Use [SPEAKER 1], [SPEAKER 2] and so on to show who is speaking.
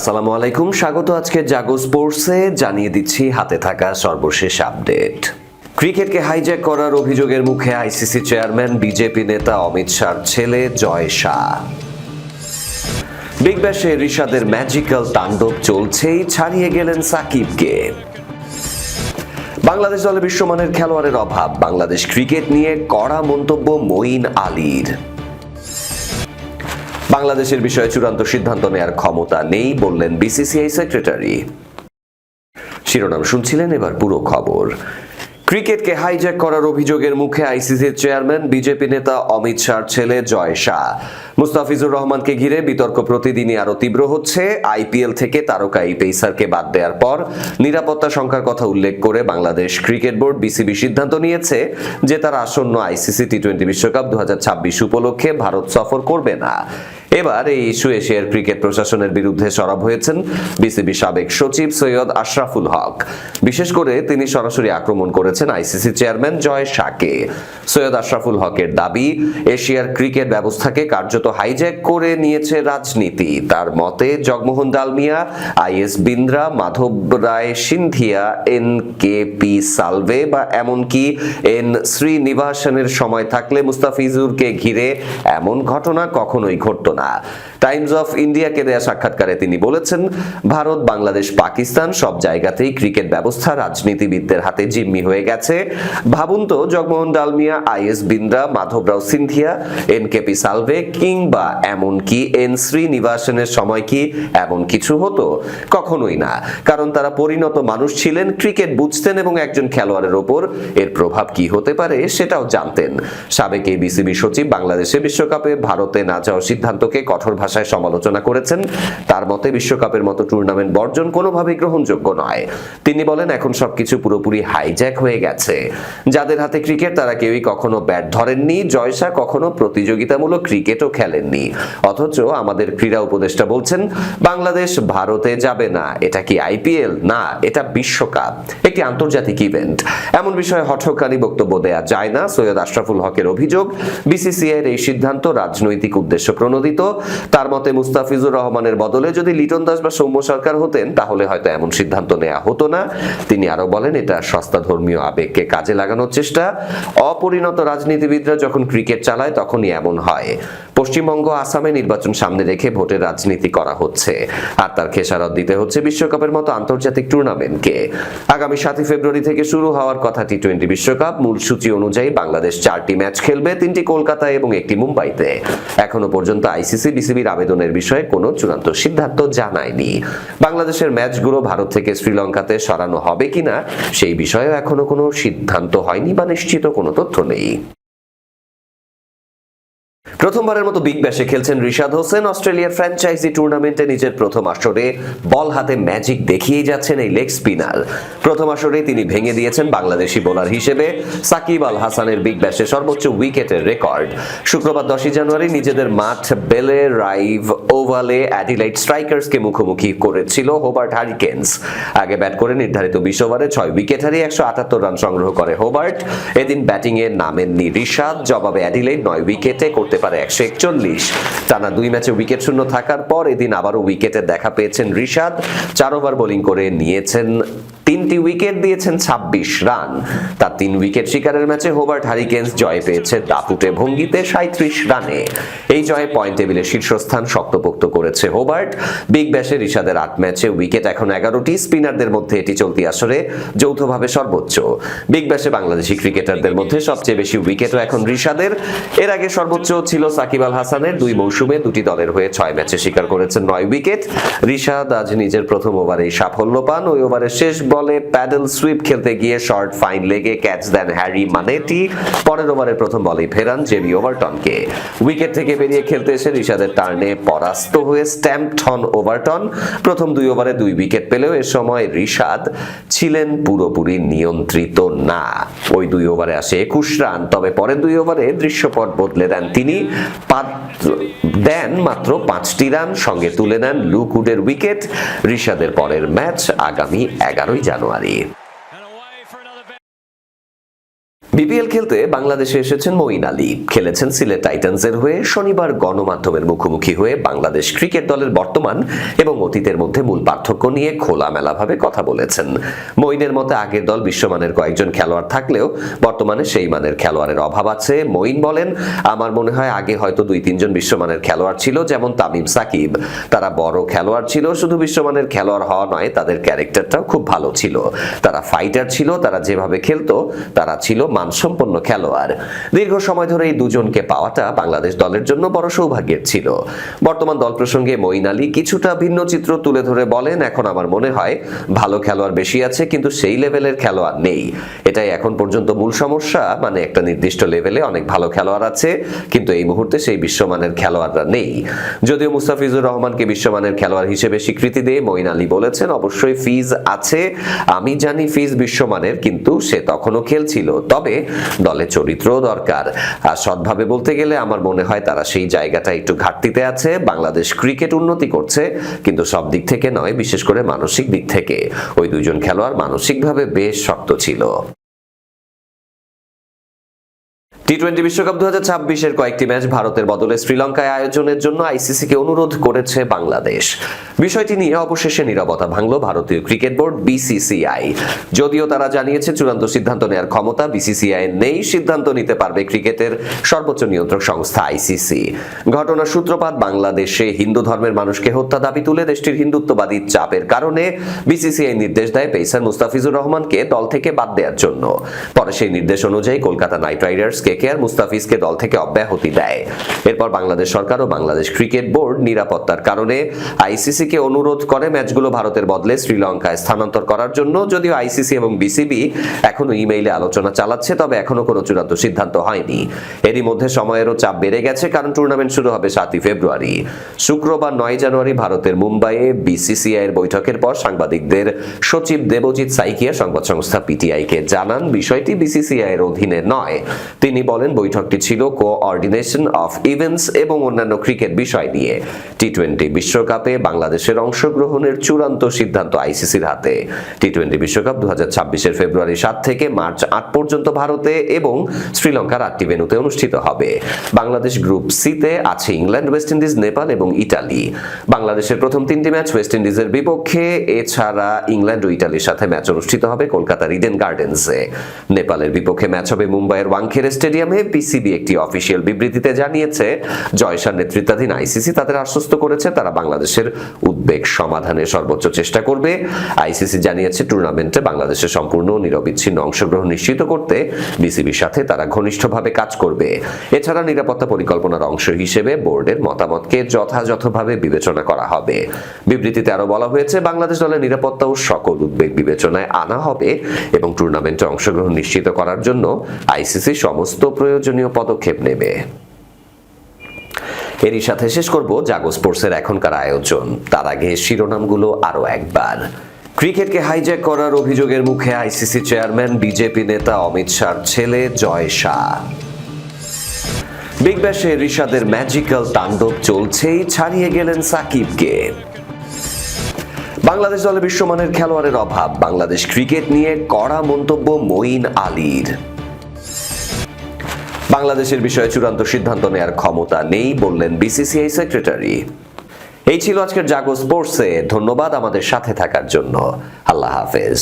[SPEAKER 1] আসসালামু আলাইকুম। স্বাগত আজকে জাগো স্পোর্টসে। জানিয়ে দিচ্ছি, হাতে থাকা সর্বশেষ আপডেট। ক্রিকেটকে হাইজ্যাক করার অভিযোগের মুখে আইসিসি চেয়ারম্যান, বিজেপি নেতা অমিত শাহর ছেলে জয় শাহ। বিগ ব্যাশে ঋষাদের ম্যাজিক্যাল তাণ্ডব চলছেই, ছাড়িয়ে গেলেন সাকিবকে। বাংলাদেশ দলে বিশ্বমানের খেলোয়াড়ের অভাব। বাংলাদেশ ক্রিকেট নিয়ে কড়া মন্তব্য মঈন আলীর। বাংলাদেশের বিষয়ে চূড়ান্ত সিদ্ধান্ত নেয়ার ক্ষমতা নেই বললেন বিসিসিআই সেক্রেটারি। শিরোনাম শুনছিলেন এবার পুরো খবর। ক্রিকেটকে হাইজ্যাক করার অভিযোগের মুখে আইসিসির চেয়ারম্যান, বিজেপি নেতা অমিত শাহর ছেলে জয় শাহ। মুস্তাফিজুর রহমানকে ঘিরে বিতর্ক প্রতিদিনই আরও তীব্র হচ্ছে। আইপিএল থেকে তারকা এই পেসারকে বাদ দেওয়ার পর নিরাপত্তা সংখ্যার কথা উল্লেখ করে বাংলাদেশ ক্রিকেট বোর্ড বিসিবি সিদ্ধান্ত নিয়েছে যে তার আসন্ন আইসিসি টি টোয়েন্টি বিশ্বকাপ দু হাজার ছাব্বিশ উপলক্ষে ভারত সফর করবে না। এবার এই ইস্যু এশিয়ার ক্রিকেট প্রশাসনের বিরুদ্ধে সরব হয়েছেন বিসিবি সাবেক সচিব সৈয়দ আশরাফুল হক। বিশেষ করে তিনি সরাসরি আক্রমণ করেছেন আইসিসি চেয়ারম্যান জয় শাকে। সৈয়দ আশরাফুল হকের দাবি, এশিয়ার ক্রিকেট ব্যবস্থাকে কার্যত হাইজ্যাক করে নিয়েছে রাজনীতি। তার মতে, Jagmohan Dalmiya IS Bindra, Madhav Rao Scindia N K P Salve বা এমনকি এন শ্রীনিবাসনের সময় থাকলে মুস্তাফিজুরকে ঘিরে এমন ঘটনা কখনোই ঘটতো না। টাইমস অফ ইন্ডিয়াকে দেয়া সাক্ষাৎকারে তিনি বলেছেন, ভারত, বাংলাদেশ, পাকিস্তান সব জায়গাতেই ক্রিকেট ব্যবস্থা রাজনীতিবিদদের হাতে জিম্মি হয়ে গেছে। ভাবুন তো, Jagmohan Dalmiya IS Bindra Madhavrao Scindia, N KP Salve, কিংবা এমনকি এন শ্রীনিবাসনের সময় কি এমন কিছু হতো? কখনোই না। কারণ তারা পরিণত মানুষ ছিলেন, ক্রিকেট বুঝতেন এবং একজন খেলোয়াড়ের ওপর এর প্রভাব কি হতে পারে সেটাও জানতেন। সাবেক এই বিসিবি সচিব, বাংলাদেশে বিশ্বকাপে ভারতে না যাওয়ার সিদ্ধান্তকে কঠোর ভাষায় সমালোচনা করেছেন। তার মতে, বিশ্বকাপের মতো টুর্নামেন্ট বর্জন কোনোভাবেই গ্রহণযোগ্য নয়। তিনি বলেন, এখন সবকিছু পুরোপুরি হাইজ্যাক হয়ে গেছে। যাদের হাতে ক্রিকেট তারা কেউই কখনো ব্যাট ধরেননি। জয়সা কখনো প্রতিযোগিতামূলক ক্রিকেটও খেলেননি। অথচ আমাদের ক্রীড়া উপদেষ্টা বলছেন, বাংলাদেশ ভারতে যাবে না। এটা কি আইপিএল? না, এটা বিশ্বকাপ। একটি আন্তর্জাতিক ইভেন্ট এমন বিষয়ে হঠকারী বক্তব্য দেয়া যায় না। সৈয়দ আশরাফুল হকের অভিযোগ বিসিসিআই এর এই সিদ্ধান্ত রাজনৈতিক উদ্দেশ্য প্রণোদিত। তার মতে মুস্তাফিজুর রহমানের বদলে যদি লিটন দাস বা সৌম্য সরকার হতেন, তাহলে হয়তো এমন সিদ্ধান্ত নেওয়া হতো না। তিনি আরও বলেন, এটা সস্তা ধর্মীয় আবেগকে কাজে লাগানোর চেষ্টা। অপরিণত রাজনীতিবিদরা যখন ক্রিকেট চালায়, তখনই এমন হয়। পশ্চিমবঙ্গ আসামে নির্বাচন সামনে রেখে ভোটের রাজনীতি করা হচ্ছে। আর তার খেসারত দিতে হচ্ছে বিশ্বকাপের মতো আন্তর্জাতিক টুর্নামেন্টকে। আগামী সাতই ফেব্রুয়ারি থেকে শুরু হওয়ার কথা টি টোয়েন্টি বিশ্বকাপ। মূল সূচি অনুযায়ী বাংলাদেশ চারটি ম্যাচ খেলবে, তিনটি কলকাতায় এবং একটি মুম্বাইতে। এখনও পর্যন্ত আইসিসি বিসিবির আবেদনের বিষয়ে কোনো চূড়ান্ত সিদ্ধান্ত জানায়নি। বাংলাদেশের ম্যাচগুলো ভারত থেকে শ্রীলঙ্কাতে সরানো হবে কিনা, সেই বিষয়েও এখনও কোনো সিদ্ধান্ত হয়নি বা নিশ্চিত কোনো তথ্য নেই। প্রথমবারের মতো বিগ ব্যাশে খেলছেন রিশাদ হোসেন। অস্ট্রেলিয়ার ফ্র্যাঞ্চাইজি টুর্নামেন্টে নিজের প্রথম আসরে বল হাতে ম্যাজিক দেখিয়ে যাচ্ছেন এই লেগ স্পিনার। প্রথম আসরে তিনি ভেঙে দিয়েছেন বাংলাদেশি বোলার হিসেবে। সাকিব আল হাসানের বিগ ব্যাশে সর্বোচ্চ উইকেটের রেকর্ড। শুক্রবার দশই জানুয়ারি নিজেদের মাঠ বেলে রাইভ ওভালে অ্যাডিলাইট স্ট্রাইকার্সকে মুখোমুখি করেছিল হোবার্ট হারিকেন্স। আগে ব্যাট করে নির্ধারিত বিশ ওভারে ছয় উইকেট হারিয়ে একশো আটাত্তর রান সংগ্রহ করে হোবার্ট। এদিন ব্যাটিংয়ে নামেননি রিশাদ। জবাবে অ্যাডিলাইট নয় উইকেটে করতে পারে একশো একচল্লিশ। টানা দুই ম্যাচে উইকেট শূন্য থাকার পর এদিন আবারও উইকেটে দেখা পেয়েছেন রিশাদ। চার ওভার বোলিং করে নিয়েছেন তিনটি উইকেট দিয়েছেন ২৬ রান। তার তিন উইকেট শিকারের ম্যাচে হোবার্ট হারিকেন্স জয় পেয়েছে দাপুটে ভঙ্গিতে সাঁত্রিশ রানে। এই জয়ে পয়েন্ট টেবিলে শীর্ষস্থান শক্তপোক্ত করেছে হোবার্ট। বিগ ব্যাশে রিশাদের আট ম্যাচে উইকেট এখন এগারোটি। স্পিনারদের মধ্যে এটি চলতি আসরে যৌথভাবে সর্বোচ্চ। বিগ ব্যাশে বাংলাদেশি ক্রিকেটারদের মধ্যে সবচেয়ে বেশি উইকেটও এখন রিশাদের। এর আগে সর্বোচ্চ ছিল সাকিব আল হাসানের দুই মৌসুমে দুটি দলের হয়ে ছয় ম্যাচে শিকার করেছেন নয় উইকেট। রিশাদ আজ নিজের প্রথম ওভারেই সাফল্য পান। ওই ওভারের শেষ বলে প্যাডেল সুইপ খেলতে গিয়ে শর্ট ফাইন লেগে ক্যাচ দেন হ্যারি মানেটি পরের ওভারের প্রথম বলেই ফেরান জেবি ওভারটনকে। উইকেট থেকে বেরিয়ে খেলতে এসে রিশাদের টার্নে পরাস্ত হয়ে স্ট্যাম্পড হন ওভারটন। প্রথম দুই ওভারে দুই উইকেট পেলেও এ সময় রিশাদ ছিলেন পুরোপুরি নিয়ন্ত্রিত না। ওই দুই ওভারে আসে একুশ রান, তবে পরের দুই ওভারে দৃশ্যপট বদলে দেন তিনি। দেন মাত্র পাঁচটি রান, সঙ্গে তুলে নেন লুকুডের উইকেট। রিশাদের পরের ম্যাচ আগামী এগারোই জানুয়ারি বিপিএল খেলতে বাংলাদেশে এসেছেন মঈন আলী। খেলেছেন সিলেট টাইটান্সের হয়ে শনিবার গণমাধ্যমের মুখোমুখি হয়ে বাংলাদেশ ক্রিকেট দলের বর্তমান এবং অতীতের মধ্যে মূল পার্থক্য নিয়ে খোলামেলাভাবে কথা বলেছেন। মঈনের মতে আগের দল বিশ্বমানের কয়েকজন খেলোয়াড় থাকলেও বর্তমানে সেই মানের খেলোয়াড়ের অভাব আছে। মঈন বলেন, আমার মনে হয় আগে হয়তো দুই, তিনজন বিশ্বমানের খেলোয়াড় ছিল, যেমন তামিম সাকিব। তারা বড় খেলোয়াড় ছিল, শুধু বিশ্বমানের খেলোয়াড় হওয়া নয়, তাদের ক্যারেক্টারটাও খুব ভালো ছিল। তারা ফাইটার ছিল, তারা যেভাবে খেলতো, তারা ছিল মানসম্পন্ন খেলোয়াড়। দীর্ঘ সময় ধরে এই দুজনকে পাওয়াটা বাংলাদেশ দলের জন্য বড় সৌভাগ্যের ছিল। বর্তমান দল প্রসঙ্গে মঈন আলী কিছুটা ভিন্ন চিত্র তুলে ধরে বলেন, এখন আমার মনে হয় ভালো খেলোয়াড় বেশি আছে, কিন্তু সেই লেভেলের খেলোয়াড় নেই। এটাই এখন পর্যন্ত মূল সমস্যা। মানে একটা নির্দিষ্ট লেভেলে অনেক ভালো খেলোয়াড় আছে, কিন্তু এই মুহূর্তে সেই বিশ্বমানের খেলোয়াড়রা নেই। যদিও মুস্তাফিজুর রহমানকে বিশ্বমানের খেলোয়াড় হিসেবে স্বীকৃতি দিয়ে মঈন আলী বলেছেন, অবশ্যই ফিজ আছে। আমি জানি ফিজ বিশ্বমানের, কিন্তু সে তখনও খেলছিল। তবে দলে চরিত্র দরকার। আর সৎভাবে বলতে গেলে আমার মনে হয় তারা সেই জায়গাটা একটু ঘাটতিতে আছে। বাংলাদেশ ক্রিকেট উন্নতি করছে, কিন্তু সব দিক থেকে নয়, বিশেষ করে মানসিক দিক থেকে। ওই দুজন খেলোয়াড় মানসিকভাবে বেশ শক্ত ছিল। টি টোয়েন্টি বিশ্বকাপ দু হাজার কয়েকটি ম্যাচ ভারতের বদলে শ্রীলঙ্কায় আয়োজনের জন্য আইসিসিকে অনুরোধ করেছে বাংলাদেশ। বিষয়টি নিয়ে অবশেষে নীরবতা ভাঙল ভারতীয় ক্রিকেট বোর্ড বিসিসিআই যদিও তারা জানিয়েছে চূড়ান্ত সিদ্ধান্ত নেওয়ার ক্ষমতা বিসিসিআই নেই, সিদ্ধান্ত নিতে পারবে ক্রিকেটের সর্বোচ্চ নিয়ন্ত্রক সংস্থা আইসিসি ঘটনার সূত্রপাত বাংলাদেশে হিন্দু ধর্মের মানুষকে হত্যা দাবি তুলে দেশটির হিন্দুত্ববাদী চাপের কারণে বিসিসিআই নির্দেশ দেয় পেসার মুস্তাফিজুর রহমানকে দল থেকে বাদ দেওয়ার জন্য। পরে সেই নির্দেশ অনুযায়ী Kolkata knight riders K K মুস্তাফিজকে দল থেকে অব্যাহতি দেয়। এরপর বাংলাদেশ সরকার ও বাংলাদেশ ক্রিকেট বোর্ড নিরাপত্তার কারণে আইসিসি কে অনুরোধ করে ম্যাচগুলো ভারতের বদলে শ্রীলঙ্কায় স্থানান্তর করার জন্য, যদিও আইসিসি এবং বিসিবি এখনও ইমেইলে আলোচনা চালাচ্ছে, তবে এখনও কোনো চূড়ান্ত সিদ্ধান্ত হয়নি। এরই মধ্যে সময়েরও চাপ বেড়ে গেছে, কারণ টুর্নামেন্ট শুরু হবে সাতই ফেব্রুয়ারি। শুক্রবার নয় জানুয়ারি ভারতের মুম্বাইয়ে বিসিসিআই এর বৈঠকের পর সাংবাদিকদের সচিব দেবজিৎ সাইকিয়া সংবাদ সংস্থা পিটিআই কে জানান, বিষয়টি বিসিসিআই এর অধীনে নয়। তিনি বলেন, বৈঠকটি ছিল কোঅর্ডিনেশন অফ ইভেন্টস এবং অন্যান্য ক্রিকেট বিষয় নিয়ে। টি টোয়েন্টি বিশ্বকাপে বাংলাদেশের অংশগ্রহণের চূড়ান্ত সিদ্ধান্ত আইসিসির হাতে। টি টোয়েন্টি বিশ্বকাপ দু হাজার ছাব্বিশের ফেব্রুয়ারি সাত থেকে মার্চ আট পর্যন্ত ভারতে এবং শ্রীলঙ্কার আটটি ভেন্যুতে অনুষ্ঠিত হবে। বাংলাদেশ গ্রুপ সিতে আছে ইংল্যান্ড, ওয়েস্ট ইন্ডিজ, নেপাল এবং ইটালি। বাংলাদেশের প্রথম তিনটি ম্যাচ ওয়েস্ট ইন্ডিজের বিপক্ষে, এছাড়া ইংল্যান্ড ও ইটালির সাথে ম্যাচ অনুষ্ঠিত হবে কলকাতার ইডেন গার্ডেন্সে। নেপালের বিপক্ষে ম্যাচ হবে মুম্বাইয়ের ওয়াংখেড়ে স্টেডিয়ামে। পিসিবি একটি অফিসিয়াল বিবৃতিতে জানিয়েছে জয়সার নেতৃত্বাধীন আইসিসি তাদের আশ্বস্ত করেছে তারা বাংলাদেশের উদ্বেগ সমাধানের সর্বোচ্চ চেষ্টা করবে। আইসিসি জানিয়েছে, টুর্নামেন্টে বাংলাদেশের সম্পূর্ণ নিরবিচ্ছিন্ন অংশগ্রহণ নিশ্চিত করতে বিসিবির সাথে তারা ঘনিষ্ঠভাবে কাজ করবে। এছাড়া নিরাপত্তা পরিকল্পনার অংশ হিসেবে বোর্ডের মতামতকে যথাযথভাবে বিবেচনা করা হবে। বিবৃতিতে আরও বলা হয়েছে, বাংলাদেশ দলের নিরাপত্তা ও সকল উদ্বেগ বিবেচনায় আনা হবে এবং টুর্নামেন্টে অংশগ্রহণ নিশ্চিত করার জন্য আইসিসি সমস্ত প্রয়োজনীয় পদক্ষেপ নেবে। এরই সাথে শেষ করব জাগো স্পোর্টসের এখনকার আয়োজন। তার আগে শিরোনামগুলো আরও একবার। ক্রিকেটকে হাইজ্যাক করার অভিযোগের মুখে আইসিসি চেয়ারম্যান বিজেপি নেতা অমিত শাহর ছেলে জয় শাহ। বিগ ব্যাশে ঋষাদের ম্যাজিক্যাল তাণ্ডব চলছেই, ছাড়িয়ে গেলেন সাকিবকে। বাংলাদেশ দলে বিশ্বমানের খেলোয়াড়ের অভাব, বাংলাদেশ ক্রিকেট নিয়ে কড়া মন্তব্য মঈন আলীর। বাংলাদেশের বিষয়ে চূড়ান্ত সিদ্ধান্ত নেয়ার ক্ষমতা নেই বললেন বিসিসিআই সেক্রেটারি। এই ছিল আজকের জাগো স্পোর্টসে। ধন্যবাদ আমাদের সাথে থাকার জন্য। আল্লাহ হাফেজ।